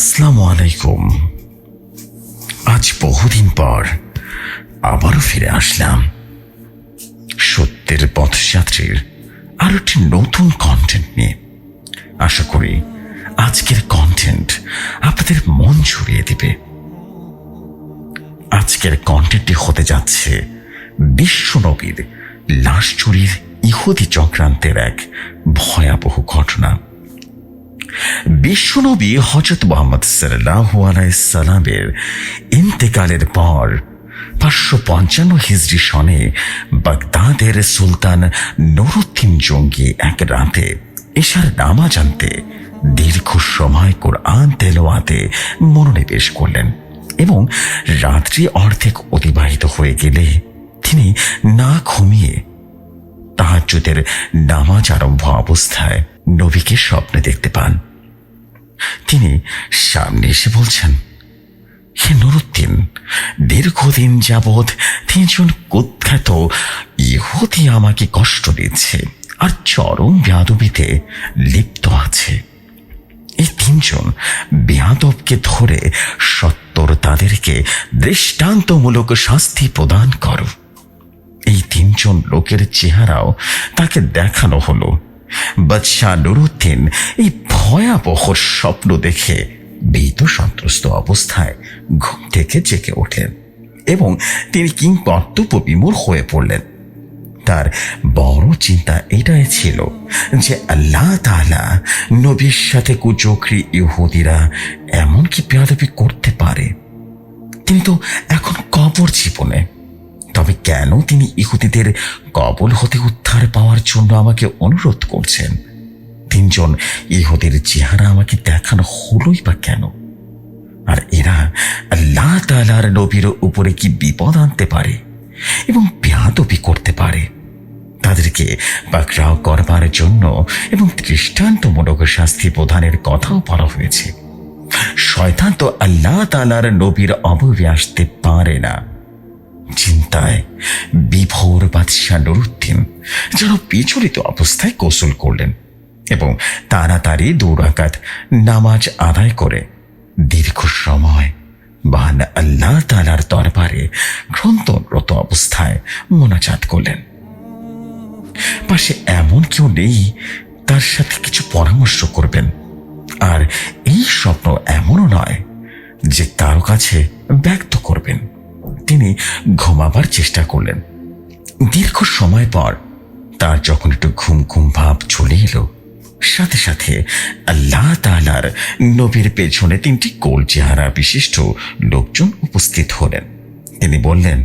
আসসালামু আলাইকুম। আজ বহুদিন পর আবারও ফিরে আসলাম। সত্যের পথযাত্রীর আরও একটি নতুন কন্টেন্ট নিয়ে। আশা করি আজকের কন্টেন্ট আপনাদের মন ছড়িয়ে দিবে। আজকের কন্টেন্টটি হতে যাচ্ছে বিশ্বনবীর লাশ চুরির ইহুদি চক্রান্তের এক ভয়াবহ ঘটনা। বিশ্বনবী হজরত মোহাম্মদ সাল্লাহ সালামের ইন্তেকালের পর পাঁচশো পঞ্চান্ন হিজড়ি সনে বাগদাদের সুলতান নরুদ্দিন জঙ্গি এক রাতে এশার নামা জানতে দীর্ঘ সময় কোরআন তেলোয়াতে মনোনিবেশ করলেন এবং রাত্রি অর্ধেক অতিবাহিত হয়ে গেলে তিনি না ঘুমিয়ে তাহাজ্জুদের নামাজ আরম্ভ অবস্থায় নবীকে স্বপ্নে দেখতে পান। তিনি সামনে এসে বলছেন, হে নুরুদ্দিন, দীর্ঘদিন যাবৎ তিনজন কুখ্যাত ইহুদি আমাকে কষ্ট দিচ্ছে আর চরম ব্যাদবিতে লিপ্ত আছে। এই তিনজন বেয়াদবকে ধরে সত্তর তাদেরকে দৃষ্টান্তমূলক শাস্তি প্রদান করো। এই তিনজন লোকের চেহারাও তাকে দেখানো হলো। বাদশাহ নুরুদ্দিন এই ভয়াবহ স্বপ্ন দেখে ভীত সন্ত্রস্ত অবস্থায় ঘুম থেকে জেগে ওঠেন এবং তিনি কিংকর্তব্য বিমূর হয়ে পড়লেন। তার বড় চিন্তা এটাই ছিল যে আল্লাহ তালা নবীর সাথে কুচক্রি ইহুদিরা এমন কি বেয়াদবি করতে পারে। কিন্তু এখন কবর জীবনে তবে কেন তিনি ইহুদিদের কবল হতে উদ্ধার পাওয়ার জন্য আমাকে অনুরোধ করছেন? তিনজন ইহুদের চেহারা আমাকে দেখানো হলোই বা কেন? আর এরা আল্লাহ তালার নবীর উপরে কি বিপদ আনতে পারে এবং বেয়াদবি করতে পারে? তাদেরকে পাকড়াও করবার জন্য এবং দৃষ্টান্তমূলক শাস্তি প্রদানের কথাও বলা হয়েছে। শয়তান তো আল্লাহ তালার নবীর অববে আসতে পারে না। চিন্তায় বিভোর বাদশাহ নুরুদ্দিন যেন বিচলিত অবস্থায় কৌশল করলেন এবং তাড়াতাড়ি দৌড়াকাত নামাজ আদায় করে দীর্ঘ সময় বান আল্লাহ তালার দরবারে গ্রন্থনরত অবস্থায় মোনাজাত করলেন। পাশে এমন কেউ নেই তার সাথে কিছু পরামর্শ করবেন। আর এই স্বপ্ন এমনও নয় যে কারও কাছে ব্যক্ত করবেন। তিনি ঘুমাবার চেষ্টা করলেন। দীর্ঘ সময় পর তার যখন একটু ঘুম ঘুম ভাব চলে এলো, সাথে সাথে আল্লাহ তালার নবীর পেছনে তিনটি গোল চেহারা বিশিষ্ট লোকজন উপস্থিত হলেন। তিনি বললেন,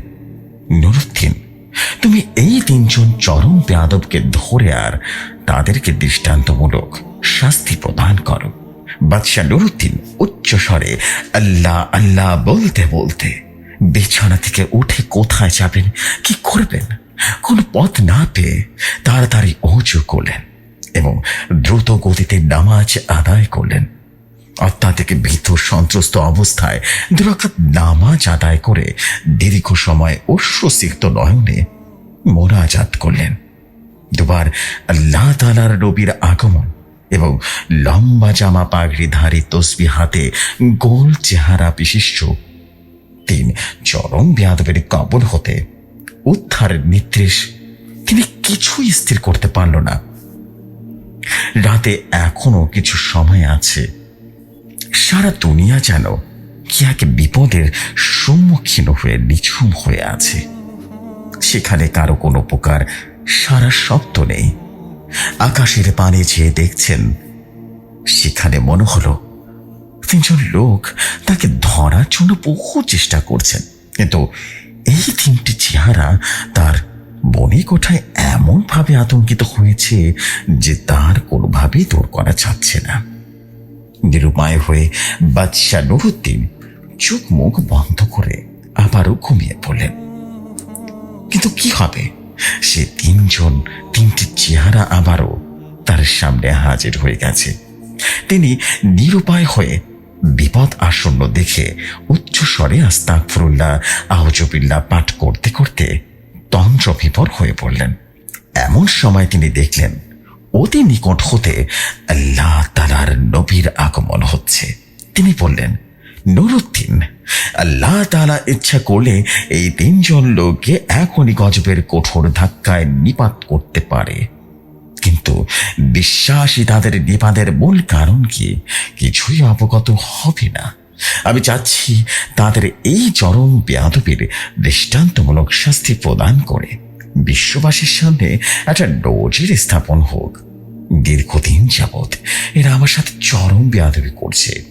নুরুদ্দিন, তুমি এই তিনজন চরম বেয়াদবকে ধরে আর তাদেরকে দৃষ্টান্তমূলক শাস্তি প্রদান করো। বাদশাহ নুরুদ্দিন উচ্চ স্বরে আল্লাহ আল্লাহ বলতে বলতে বিছানা থেকে উঠে কোথায় যাবেন, কি করবেন, কোন পথ না পেয়ে তাড়াতাড়ি অজু করলেন এবং দ্রুত গতিতে নামাজ আদায় করলেন। অত্যাধিক ভীত সন্ত্রস্ত অবস্থায় দুরাকাত নামাজ আদায় করে দীর্ঘ সময় অশ্বসিক্ত নয়নে মোনাজাত করলেন। দুবার আল্লাহ তালার নবীর আগমন এবং লম্বা জামা পাগড়িধারী তসবি হাতে গোল চেহারা বিশিষ্ট তিন চরম বেয়াদবের কবল হতে উদ্ধারের নির্দেশ তিনি কিছুই স্থির করতে পারল না। রাতে এখনও কিছু সময় আছে। সারা দুনিয়া যেন কি এক বিপদের সম্মুখীন হয়ে নিঝুম হয়ে আছে। সেখানে কারও কোনো প্রকার সারা শব্দ নেই। আকাশের পানে চেয়ে দেখছেন, সেখানে মনে হলো তিনজন লোক তাকে ধরার জন্য বহু চেষ্টা করছেন। কিন্তু এই তিনটি চেহারা তার বনে কোঠায় এমনভাবে আতঙ্কিত হয়েছে যে তার কোনোভাবেই দূর করা যাচ্ছে না। নিরুপায় হয়ে বাদশাহ নুরুদ্দিন চোখ মুখ বন্ধ করে আবারও ঘুমিয়ে পড়লেন। কিন্তু কি হবে? সে তিনজন, তিনটি চেহারা আবারও তার সামনে হাজির হয়ে গেছে। তিনি নিরুপায় হয়ে বিপদ আসন্ন দেখে উচ্চ স্বরে আস্তাকফরুল্লাহ আহজবিল্লাহ পাঠ করতে করতে তন্ত্র বিপর হয়ে পড়লেন। এমন সময় তিনি দেখলেন, অতি নিকট হতে আল্লাহ তালার নবীর আগমন হচ্ছে। তিনি বললেন, নুরুদ্দিন, আল্লাহ তালা ইচ্ছা করলে এই তিনজন লোককে এখনই গজবের কঠোর ধাক্কায় নিপাত করতে পারে। কিন্তু বিশ্বাসী তাদের নিপাদের মূল কারণ কি? কিছুই অবগত হবে না। আমি চাচ্ছি তাদের এই চরম বেয়াদবির দৃষ্টান্তমূলক শাস্তি প্রদান করে। বিশ্ববাসীর সামনে একটা নজির স্থাপন হোক। দীর্ঘদিন যাবৎ এরা আমার সাথে চরম বেয়াদবি করছে।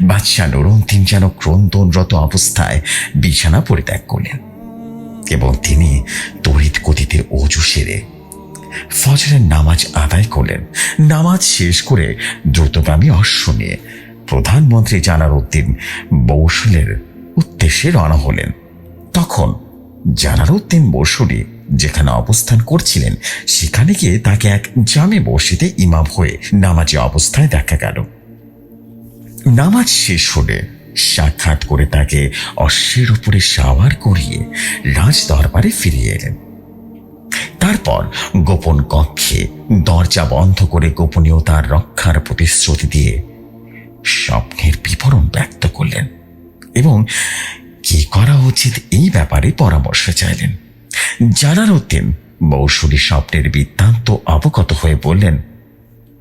বাদশাহ নরন্তিম যেন ক্রন্দনরত অবস্থায় বিছানা পরিত্যাগ করলেন। এবং তিনি তড়িৎ গতিতে অজু সেরে ফজরের নামাজ আদায় করলেন। নামাজ শেষ করে দ্রুতগামী অশ্ব নিয়ে প্রধানমন্ত্রী জালার উদ্দিন বৌসুলের উদ্দেশ্যে রওনা হলেন। তখন জালালউদ্দিন বসুরি যেখানে অবস্থান করছিলেন, সেখানে গিয়ে তাকে এক জামে বসিতে ইমাম হয়ে নামাজে অবস্থায় দেখা গেল। নামাজ শেষ হলে সাক্ষাৎ করে তাকে অশ্বের উপরে সাওয়ার করিয়ে রাজ দরবারে ফিরিয়ে এলেন। তারপর গোপন কক্ষে দরজা বন্ধ করে গোপনীয়তার রক্ষার প্রতিশ্রুতি দিয়ে স্বপ্নের বিবরণ ব্যক্ত করলেন এবং কি করা উচিত এই ব্যাপারে পরামর্শ চাইলেন। জানার উদ্দিন মৌসুলি স্বপ্নের বৃত্তান্ত অবগত হয়ে বললেন,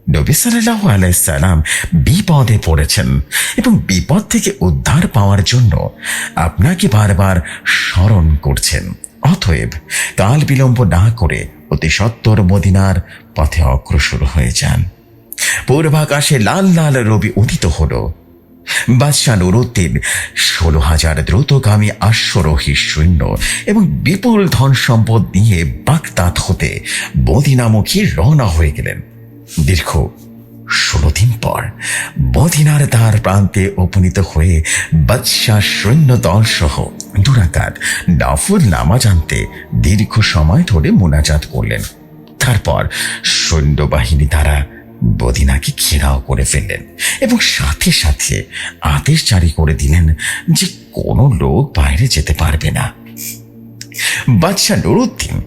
নবী সাল্লাহ আলাইসাল্লাম বিপদে পড়েছেন এবং বিপদ থেকে উদ্ধার পাওয়ার জন্য আপনাকে বারবার স্মরণ করছেন। অতএব কাল বিলম্ব না করে অতি সত্তর মদিনার পথে অগ্রসর হয়ে যান। পূর্বাকাশে লাল লাল রবি উদিত হল। বাদশাহ নুরুদ্দিন ষোলো হাজার দ্রুতগামী আশ্বরোহী সৈন্য এবং বিপুল ধন সম্পদ নিয়ে বাগদাদ হতে মদিনামুখী রওনা হয়ে গেলেন। দীর্ঘ ষোলো দিন পর মদিনার দ্বার প্রান্তে উপনীত হয়ে বাদশাহ সৈন্য দল সহ দুরাকাত নাফুল নামাজ আনতে দীর্ঘ সময় ধরে মোনাজাত করলেন। তারপর সৈন্যবাহিনী দ্বারা বদিনাকে ঘেরাও করে ফেললেন এবং সাথে সাথে আদেশ জারি করে দিলেন যে কোনো লোক বাইরে যেতে পারবে না। বাদশাহ নুরুদ্দিন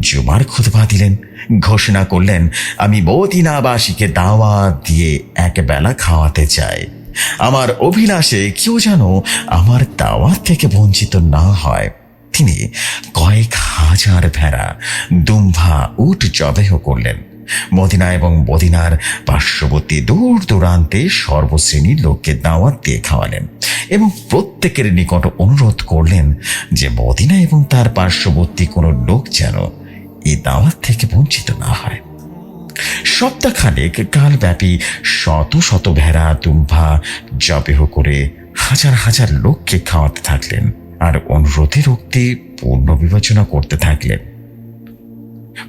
জুমার খুতবা দিলেন, ঘোষণা করলেন, আমি মদিনাবাসীকে দাওয়া দিয়ে এক বেলা খাওয়াতে চাই। আমার অভিলাষে কেউ যেন আমার দাওয়াত থেকে বঞ্চিত না হয়। তিনি কয়েক হাজার ভেড়া দুম্ভা উঠ জবেহ করলেন। মদিনা এবং মদিনার পার্শ্ববর্তী দূর দূরান্তে সর্বশ্রেণীর লোককে দাওয়াত দিয়ে খাওয়ালেন এবং প্রত্যেকের নিকট অনুরোধ করলেন যে মদিনা এবং তার পার্শ্ববর্তী কোনো লোক যেন এই দাওয়াত থেকে বঞ্চিত না হয়। সপ্তাহখানেক কালব্যাপী শত শত ভেড়া, দুম্ভা জবেহ করে হাজার হাজার লোককে খাওয়াতে থাকলেন আর অনুরোধের উক্তি পূর্ণ বিবেচনা করতে থাকলেন।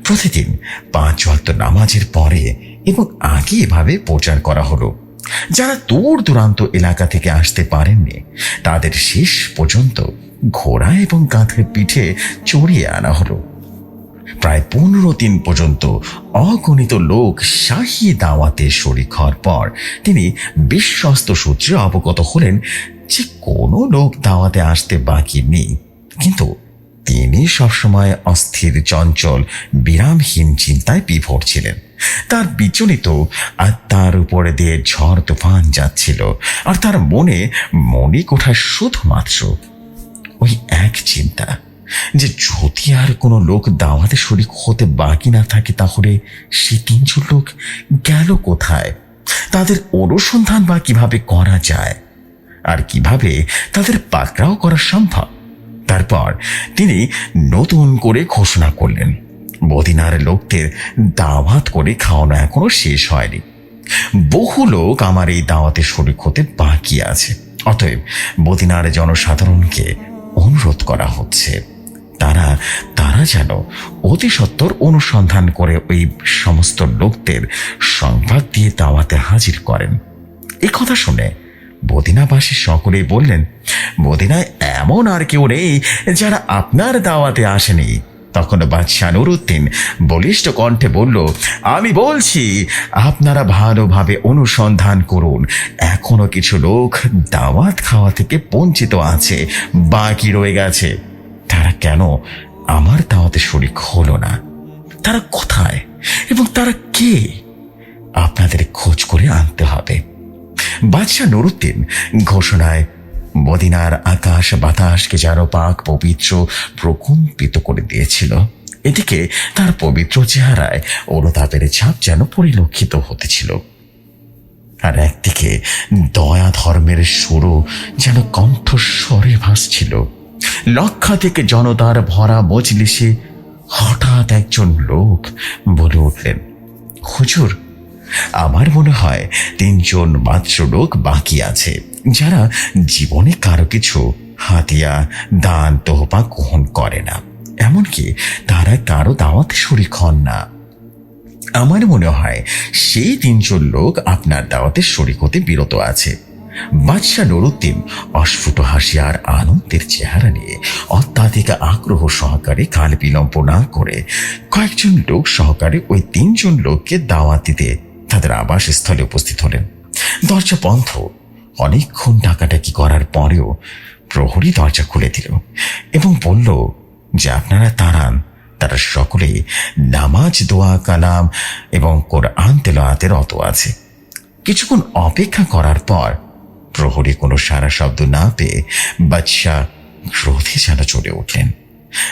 প্রতিদিন পাঁচ ওয়াক্ত নামাজের পরে এবং আগে এভাবে প্রচার করা হলো। যারা দূর দূরান্ত এলাকা থেকে আসতে পারেননি, তাদের শেষ পর্যন্ত ঘোড়া এবং কাঁধের পিঠে চড়িয়ে আনা হলো। প্রায় পনেরো দিন পর্যন্ত অগণিত লোক শাহী দাওয়াতে শরিক হওয়ার পর তিনি বিশ্বস্ত সূত্রে অবগত হলেন যে কোনো লোক দাওয়াতে আসতে বাকি নেই। কিন্তু তিনি সবসময় অস্থির, চঞ্চল, বিরামহীন চিন্তায় বিভোর ছিলেন। তার বিচলিত আর তার উপরে দিয়ে ঝড় তুফান যাচ্ছিল আর তার মনে মনে কোঠা শুধুমাত্র ওই এক চিন্তা যে যদি আর কোনো লোক দাওয়াতে শরিক হতে বাকি না থাকে তাহলে সে তিনজন লোক গেল কোথায়? তাদের অনুসন্ধান বা কীভাবে করা যায়? আর কীভাবে তাদের পাকড়াও করা সম্ভব? তারপর তিনি নতুন করে ঘোষণা করলেন। মদিনার লোকদের দাওয়াত করে খাওয়ানো এখনও শেষ হয়নি। বহু লোক আমার এই দাওয়াতে শরিক হতে বাকি আছে। অতএব মদিনার জনসাধারণকে অনুরোধ করা হচ্ছে, তারা তারা যেন অতি সত্বর অনুসন্ধান করে ওই সমস্ত লোকদের সংবাদ দিয়ে দাওয়াতে হাজির করেন। এ কথা শুনে মদিনাবাসী সকলেই বললেন মদিনায় এমন আর কেউ নেই যারা আপনার দাওয়াতে আসেনি। তখন বাদশাহ নুরুদ্দিন বলিষ্ঠ কণ্ঠে বলল, আমি বলছি, আপনারা ভালোভাবে অনুসন্ধান করুন। এখনও কিছু লোক দাওয়াত খাওয়া থেকে বঞ্চিত আছে, বাকি রয়ে গেছে। তারা কেন আমার দাওয়াতে শরিক হলো না? তারা কোথায় এবং তারা কে? আপনাদের খোঁজ করে আনতে হবে। বাদশাহ নুরুদ্দিন ঘোষণায়, মদিনার আকাশ বাতাসকে যেন পাক পবিত্র প্রকম্পিত করে দিয়েছিল। এদিকে তার পবিত্র চেহারায় অনুতাপের ছাপ যেন পরিলক্ষিত হতেছিল আর একদিকে দয়া ধর্মের সুরও যেন কণ্ঠস্বরে ভাসছিল। লক্ষাধিক জনতার ভরা মজলিসে হঠাৎ একজন লোক বলে উঠলেন, হুজুর আমার মনে হয় তিনজন মাত্র লোক বাকি আছে, যারা জীবনে কারও কিছু হাতিয়া, দান তোহপা গ্রহণ করে না। এমনকি তারা কারও দাওয়াতে শরিক হন না। আমার মনে হয় সেই তিনজন লোক আপনার দাওয়াতে শরিক হতে বিরত আছে। বাদশাহ নুরুদ্দিন অস্ফুট হাসি আর আনন্দের চেহারা নিয়ে অত্যাধিক আগ্রহ সহকারে কাল বিলম্ব না করে কয়েকজন লোক সহকারে ওই তিনজন লোককে দাওয়াত দিতে তাদের আবাসস্থলে উপস্থিত হলেন। দরজা বন্ধ। অনেকক্ষণ ডাকাডাকি করার পরেও প্রহরী দরজা খুলে দিল এবং বলল, যে আপনারা তাড়ান তারা সকলেই নামাজ, দোয়া, কালাম এবং কোরআন তেলাওয়াতে অত আছে। কিছুক্ষণ অপেক্ষা করার পর প্রহরী কোনো সারা শব্দ না পেয়ে বাদশাহ ক্রোধে যেন চলে উঠলেন।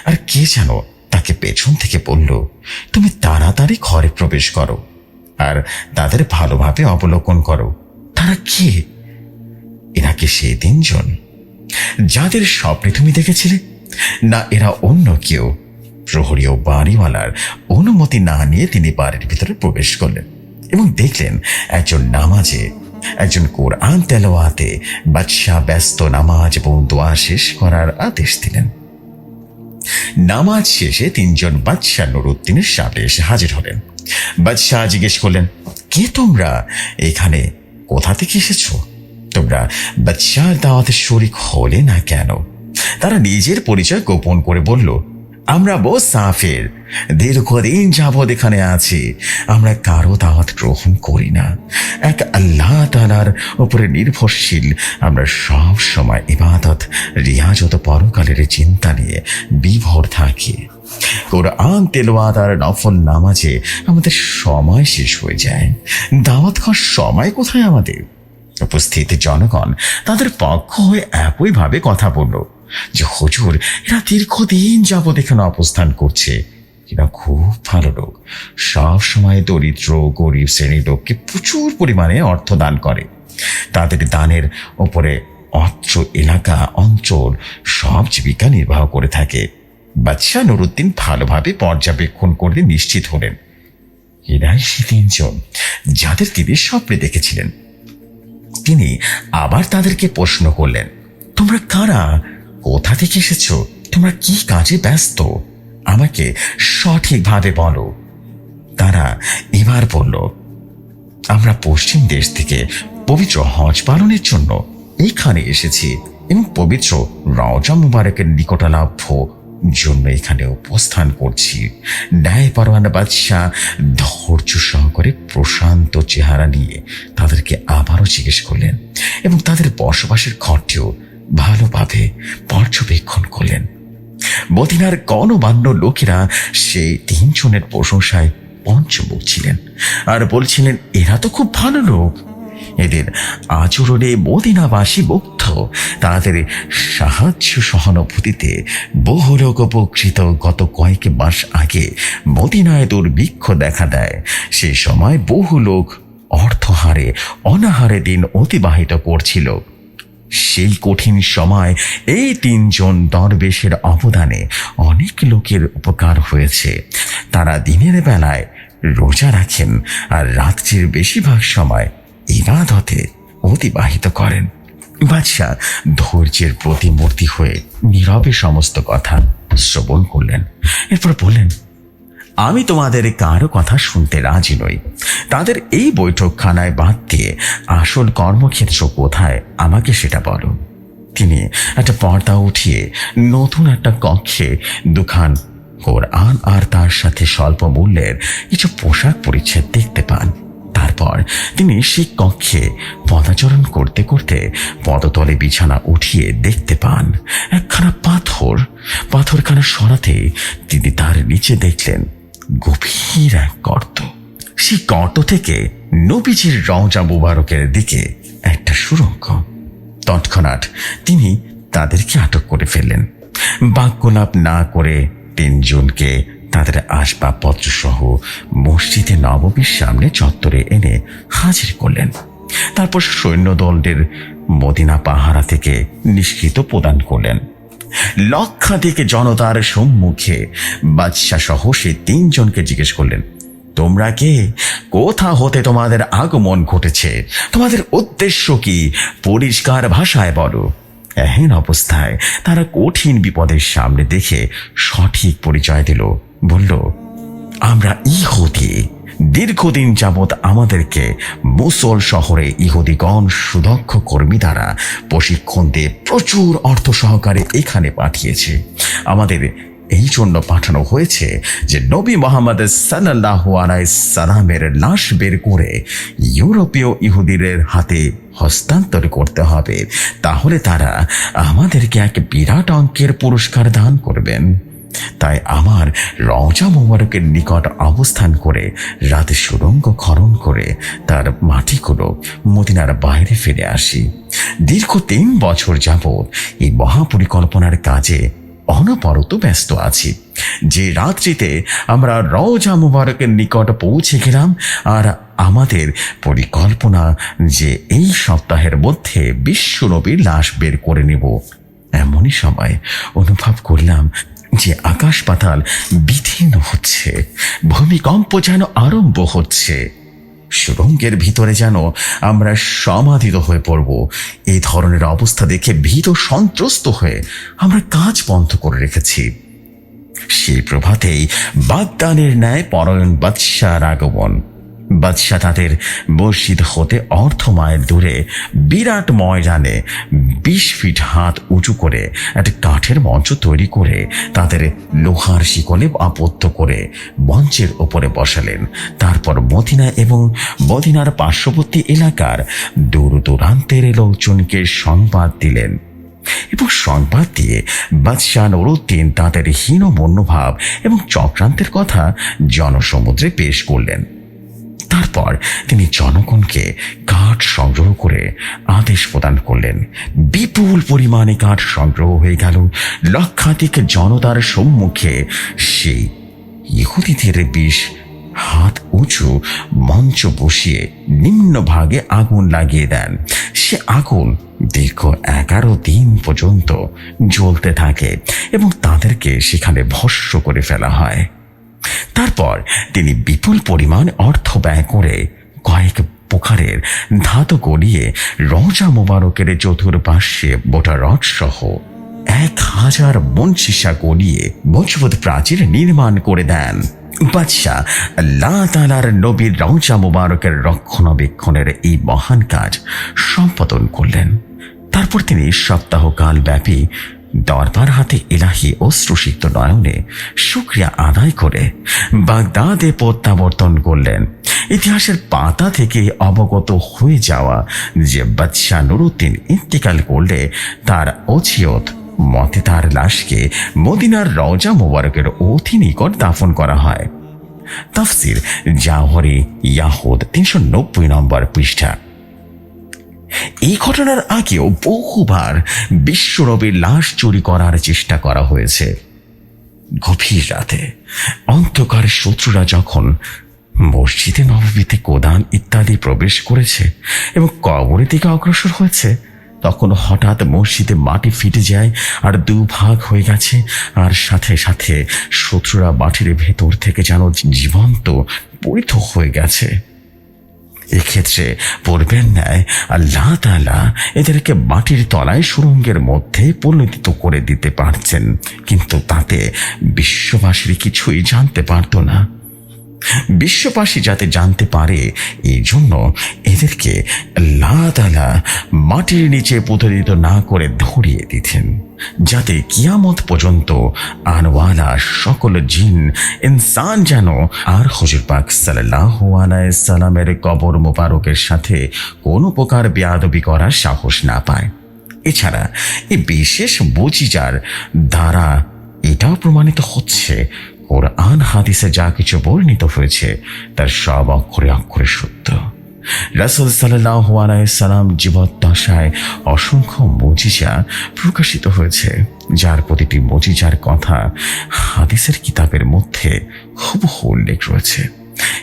আর কে যেন তাকে পেছন থেকে বলল, তুমি তাড়াতাড়ি ঘরে প্রবেশ করো। আর তাদের ভালোভাবে অবলোকন করো। তারা কে? এরা কি সেই তিনজন? যাদের স্বপ্নে তুমি দেখেছিলে? না, এরা অন্য কেউ। প্রহরী ও বাড়িওয়ালার অনুমতি না নিয়ে তিনি বাড়ির ভিতরে প্রবেশ করলেন এবং দেখলেন একজন নামাজে, একজন কোরআন তেলোয়াতে বাদশাহ ব্যস্ত নামাজ এবং দোয়া শেষ করার আদেশ দিলেন। নামাজ শেষে তিনজন বাদশাহ নুরুদ্দিনের সামনে এসে হাজির হলেন। বাদশাহ জিজ্ঞেস করলেন, কে তোমরা? এখানে কোথা থেকে এসেছ? তোমরা বাদশাহ দাওয়াতের শরিক হলে না কেন? তারা নিজের পরিচয় গোপন করে বলল আমরা সাফের, দীর্ঘদিন যাবৎ এখানে আছি। আমরা কারও দাওয়াত গ্রহণ করি না। এক আল্লাহ তালার উপরে নির্ভরশীল, আমরা সব সময় ইবাদত, রিয়াজত, পরকালের চিন্তা নিয়ে বিভোর থাকি। কোরআন তেলোয়াত আর নফল নামাজে আমাদের সময় শেষ হয়ে যায়। দাওয়াত খাওয়ার সময় কোথায় আমাদের? উপস্থিত জনগণ তাদের পক্ষ হয়ে একইভাবে কথা বলল যে হুজুর, এরা দীর্ঘদিন যাবৎ এখানে অবস্থান করছে। এরা খুব ভালো লোক। সব সময় দরিদ্র, গরিব শ্রেণির লোককে প্রচুর পরিমাণে অর্থ দান করে। তাদের দানের ওপরে অত্র এলাকা, অঞ্চল, সব জীবিকা নির্বাহ করে থাকে। বাদশাহ নুরুদ্দিন ভালোভাবে পর্যবেক্ষণ করতে নিশ্চিত হলেন। এরাই সে তিনজন যাদের তিনি স্বপ্নে দেখেছিলেন। তিনি আবার তাদেরকে প্রশ্ন করলেন, তোমরা কারা? কোথা থেকে এসেছ? তোমরা কি কাজে ব্যস্ত? আমাকে সঠিকভাবে বলো। তারা এবার বলল, আমরা পশ্চিম দেশ থেকে পবিত্র হজ পালনের জন্য এইখানে এসেছি এবং পবিত্র রওজা মুবারকের নিকটালাভ্য জন্য এখানে উপস্থান করছি। ন্যায় পরোয়ানা বাদশাহ ধৈর্য সহকারে প্রশান্ত চেহারা নিয়ে তাদেরকে আবারও জিজ্ঞেস করলেন এবং তাদের বসবাসের ঘরটিও ভালোভাবে পর্যবেক্ষণ করলেন। বদিনার গণমান্য লোকেরা সেই তিনজনের প্রশংসায় পঞ্চমুখ ছিলেন আর বলছিলেন, এরা তো খুব ভালো লোক। এদের আচরণে মদিনাবাসী মুগ্ধ। তাদের সাহায্য সহানুভূতিতে বহু লোক উপকৃত। গত কয়েক মাস আগে মদিনায় দুর্ভিক্ষ দেখা দেয়। সে সময় বহু লোক অর্থহারে, অনাহারে দিন অতিবাহিত করছিল। সেই কঠিন সময় এই তিনজন দরবেশের অবদানে অনেক লোকের উপকার হয়েছে। তারা দিনের বেলায় রোজা রাখেন আর রাত্রির বেশিরভাগ সময় ইবাদতে অতিবাহিত করেন। বাদশাহ ধৈর্যের প্রতিমূর্তি হয়ে নীরবে সমস্ত কথা শ্রবণ করলেন। এরপর বললেন আমি তোমাদের কারও কথা শুনতে রাজি নই। তাদের এই বৈঠকখানায় বাদ দিয়ে আসল কর্মক্ষেত্র কোথায়, আমাকে সেটা বলো। তিনি একটা পর্দা উঠিয়ে নতুন একটা কক্ষে দুখান কোরআন আর তার সাথে স্বল্প মূল্যের কিছু পোশাক পরিচ্ছেদ দেখতে পান। তারপর তিনি সেই কক্ষে পদাচরণ করতে করতে পদতলে বিছানা উঠিয়ে দেখতে পান একখানা পাথর। পাথরখানা সরাতে তিনি তার নিচে দেখলেন গভীর এক গর্ত। সেই গর্ত থেকে নবীজির রওজা মুবারকের দিকে একটা সুরঙ্গ। তৎক্ষণাৎ তিনি তাদেরকে আটক করে ফেললেন। বাক্যলাপ না করে তিনজনকে তাদের আসবাবপত্র সহ মসজিদে নববীর সামনে চত্বরে এনে হাজির করলেন। তারপর সৈন্যদলদের মদিনা পাহারা থেকে নিষ্কৃত প্রদান করলেন। লক্ষাধিক জনতার সম্মুখে বাদশাহ সহ সেই তিনজনকে জিজ্ঞেস করলেন, তোমরা কে? কোথা হতে তোমাদের আগমন ঘটেছে? তোমাদের উদ্দেশ্য কি? পরিষ্কার ভাষায় বলো। এহেন অবস্থায় তারা কঠিন বিপদের সামনে দেখে সঠিক পরিচয় দিল। বলল, আমরা ইহুদি। দীর্ঘদিন যাবৎ আমাদেরকে মুসল শহরে ইহুদিগণ সুদক্ষ কর্মী দ্বারা প্রশিক্ষণ দিয়ে প্রচুর অর্থ সহকারে এখানে পাঠিয়েছে। আমাদের এই জন্য পাঠানো হয়েছে যে নবী মোহাম্মদ সাল্লাহ সালামের লাশ বের করে ইউরোপীয় ইহুদিদের হাতে হস্তান্তর করতে হবে। তাহলে তারা আমাদেরকে এক বিরাট অঙ্কের পুরস্কার দান করবেন। তাই আমার রওজা মোবারকের নিকট অবস্থান করে রাতে সুরঙ্গ খনন করে তার মাটিগুলো মদিনার বাইরে ফিরে আসি। দীর্ঘ তিন বছর যাবৎ এই মহাপরিকল্পনার কাজে অনবরত ব্যস্ত আছি। যে রাত্রিতে আমরা রওজা মুবারকের নিকট পৌঁছে গেলাম আর আমাদের পরিকল্পনা যে এই সপ্তাহের মধ্যে বিশ্বনবীর লাশ বের করে নেব, এমনই সময় অনুভব করলাম যে আকাশ পাতাল বিধীর্ণ হচ্ছে, ভূমিকম্প যেন আরম্ভ হচ্ছে, সুরঙ্গের ভিতরে যেন আমরা সমাধিত হয়ে পড়ব। এই ধরনের অবস্থা দেখে ভীত সন্ত্রস্ত হয়ে আমরা কাজ বন্ধ করে রেখেছি। সেই প্রভাতেই বাগদানের ন্যায় পরায়ণ বাদশার আগমন। বাদশাহ তাদের মসজিদ হতে অর্ধ মাইল দূরে বিরাট ময়দানে বিশ ফিট হাত উঁচু করে একটা কাঠের মঞ্চ তৈরি করে তাদের লোহার শিকলে আবদ্ধ করে মঞ্চের ওপরে বসালেন। তারপর মদিনা এবং মদিনার পার্শ্ববর্তী এলাকার দূর দূরান্তের লোকজনকে সংবাদ দিলেন। এবং সংবাদ দিয়ে বাদশাহ নুরুদ্দিন তাদের হীন মনোভাব এবং চক্রান্তের কথা জনসমুদ্রে পেশ করলেন। তারপর তিনি জনগণকে কাঠ সংগ্রহ করে আদেশ প্রদান করলেন। বিপুল পরিমাণে কাঠ সংগ্রহ হয়ে গেল। লক্ষাধিক জনতার সম্মুখে সেই ইহুদিদের বিষ হাত উঁচু মঞ্চ বসিয়ে নিম্নভাগে আগুন লাগিয়ে দেন। সে আগুন দীর্ঘ এগারো দিন পর্যন্ত জ্বলতে থাকে এবং তাদেরকে সেখানে ভস্য করে ফেলা হয়। তারপর তিনি বিপুল পরিমাণ অর্থ ব্যয় করে কয়েক প্রকারের ধাতু গড়িয়ে রজা মোবারকের চতুর্পার্শ্বে বোটা রড সহ এক হাজার বনশিসা গড়িয়ে মজবুত প্রাচীর নির্মাণ করে দেন। বাদশাহ আল্লাহ তালার নবীর রওজা মুবারকের রক্ষণাবেক্ষণের এই মহান কাজ সম্পাদন করলেন। তারপর তিনি সপ্তাহকাল ব্যাপী দরবার হাতে ইলাহি অশ্রুসিক্ত নয়নে শুক্রিয়া আদায় করে বাগদাদে প্রত্যাবর্তন করলেন। ইতিহাসের পাতা থেকে অবগত হয়ে যাওয়া যে বাদশাহ নুরুদ্দিন ইন্তেকাল করলে তার অচিয়ত মতে তার লাশকে মদিনার রওজা মোবারকের অতি নিকট দাফন করা হয়। তাফসির জাহরে ইয়াহুদ তিনশো নব্বই নম্বর পৃষ্ঠা। এই ঘটনার আগেও বহুবার বিশ্বনবীর লাশ চুরি করার চেষ্টা করা হয়েছে। গভীর রাতে অন্ধকার শত্রুরা যখন মসজিদে নববীতে কোদান ইত্যাদি প্রবেশ করেছে এবং কবরের দিকে অগ্রসর হয়েছে, তখন হঠাৎ মসজিদে মাটি ফিটে যায় আর দুভাগ হয়ে গেছে আর সাথে সাথে শত্রুরা মাটির ভেতর থেকে যেন জীবন্ত পরিত হয়ে গেছে। এক্ষেত্রে পূর্বের ন্যায়, আল্লাহ তালা এদেরকে মাটির তলায় সুরঙ্গের মধ্যে পরিণত করে দিতে পারছেন। কিন্তু তাতে বিশ্ববাসীর কিছুই জানতে পারত না। বিশ্ববাসী যাতে জানতে পারে এই জন্য এদেরকে আল্লাহ তালা মাটির নিচে পুতরিত না করে ধরিয়ে দিতেন। যাতে কিয়ামত পর্যন্ত আনওয়ালা সকল জিন, ইনসান যেন আর হজুর পাক সাল্লাহ সালামের কবর মোবারকের সাথে কোনো প্রকার বেয়াদবি করার সাহস না পায়। এছাড়া এই বিশেষ বুঝিজার দ্বারা এটাও প্রমাণিত হচ্ছে, কোরআন হাদিসে যা কিছু বর্ণিত হয়েছে, তার সব অক্ষরে অক্ষরে সত্য। রাসুল সাল্লাহ আলাইসাল্লাম জীবদ্দশায় অসংখ্য মজিজা প্রকাশিত হয়েছে, যার প্রতিটি মজিজার কথা হাদিসের কিতাবের মধ্যে হুবহু উল্লেখ রয়েছে।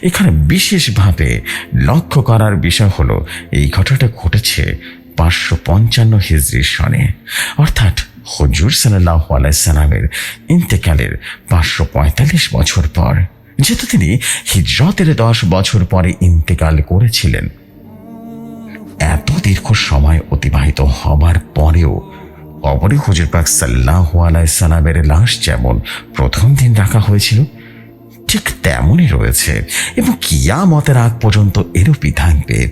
এখানে বিশেষভাবে লক্ষ্য করার বিষয় হলো, এই ঘটনাটা ঘটেছে পাঁচশো পঞ্চান্ন হিজড়ির সনে। অর্থাৎ হজুর সাল্লাহ আলাইসাল্লামের ইন্তেকালের পাঁচশো পঁয়তাল্লিশ বছর পর। যেহেতু তিনি হিজরতের দশ বছর পরে ইন্তেকাল করেছিলেন। এত দীর্ঘ সময় অতিবাহিত হবার পরেও কবরে হুজুর পাক সাল্লাহ আলাইসাল্লামের লাশ যেমন প্রথম দিন রাখা হয়েছিল, ঠিক তেমনই রয়েছে এবং কিয়ামতের আগ পর্যন্ত এরূপই থাকবে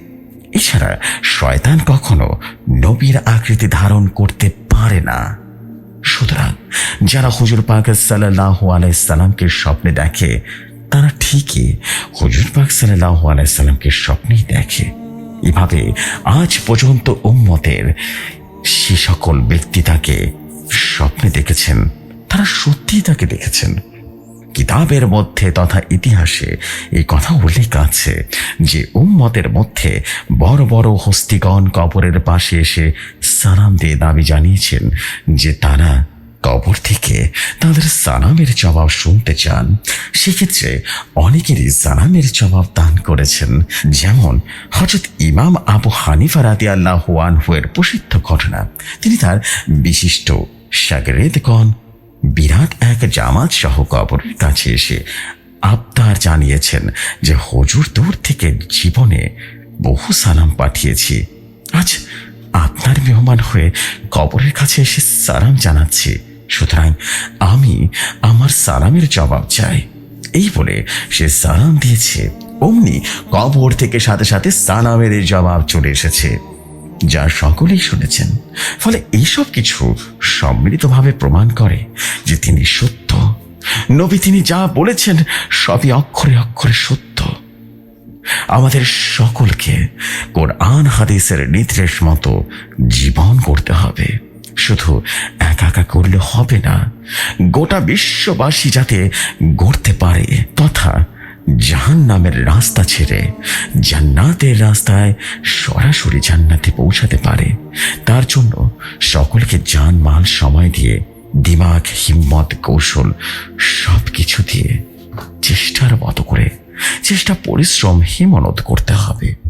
এছাড়া শয়তান কখনো নবীর আকৃতি ধারণ করতে পারে না। সুতরাং যারা হুজুর পাক সাল্লাহ আলাইসাল্লামকে স্বপ্নে দেখে তারা ঠিকই হুজুর পাক সাল্লাহ আলাইসাল্লামকে স্বপ্নেই দেখে। এভাবে আজ পর্যন্ত উম্মতের সে সকল ব্যক্তি তাকে স্বপ্নে দেখেছেন, তারা সত্যিই তাকে দেখেছেন। কিতাবের মধ্যে তথা ইতিহাসে এই কথা উল্লেখ আছে যে উম্মতের মধ্যে বড় বড় হস্তিগণ কবরের পাশে এসে সালাম দিয়ে দাবি জানিয়েছেন যে তারা কবর থেকে তাদের সালামের জবাব শুনতে চান। সেক্ষেত্রে অনেকেরই সালামের জবাব দান করেছেন। যেমন হজরত ইমাম আবু হানিফা রাতি আল্লাহ আনহুয়ের প্রসিদ্ধ ঘটনা। তিনি তার বিশিষ্ট সাগরেদগণ, বিরাট এক জামাত সহ কবরের কাছে এসে আবদার জানিয়েছেন যে, হজুর দূর থেকে জীবনে বহু সালাম পাঠিয়েছি। আজ আপনার মেহমান হয়ে কবরের কাছে এসে সালাম জানাচ্ছি। সুতরাং আমি আমার সালামের জবাব চাই। এই বলে সে সালাম দিয়েছে। অমনি কবর থেকে সাথে সাথে সালামের জবাব চলে এসেছে। যা সকলেই শুনেছেন। ফলে এইসব কিছু সম্মিলিতভাবে প্রমাণ করে যে তিনি সত্য। নবী তিনি যা বলেছেন সবই অক্ষরে অক্ষরে সত্য। আমাদের সকলকে কোরআন হাদিসের নির্দেশ মতো জীবন করতে হবে। শুধু একা একা করলে হবে না, গোটা বিশ্ববাসী যাতে গড়তে পারে, তথা জাহান নামের রাস্তা ছেড়ে জান্নাতের রাস্তায় সরাসরি জান্নাতে পৌঁছাতে পারে। তার জন্য সকলকে জান মাল সময় দিয়ে, দিমাগ, হিম্মত, কৌশল সব কিছু দিয়ে চেষ্টার মতো করে, চেষ্টা, পরিশ্রম হিমনত করতে হবে।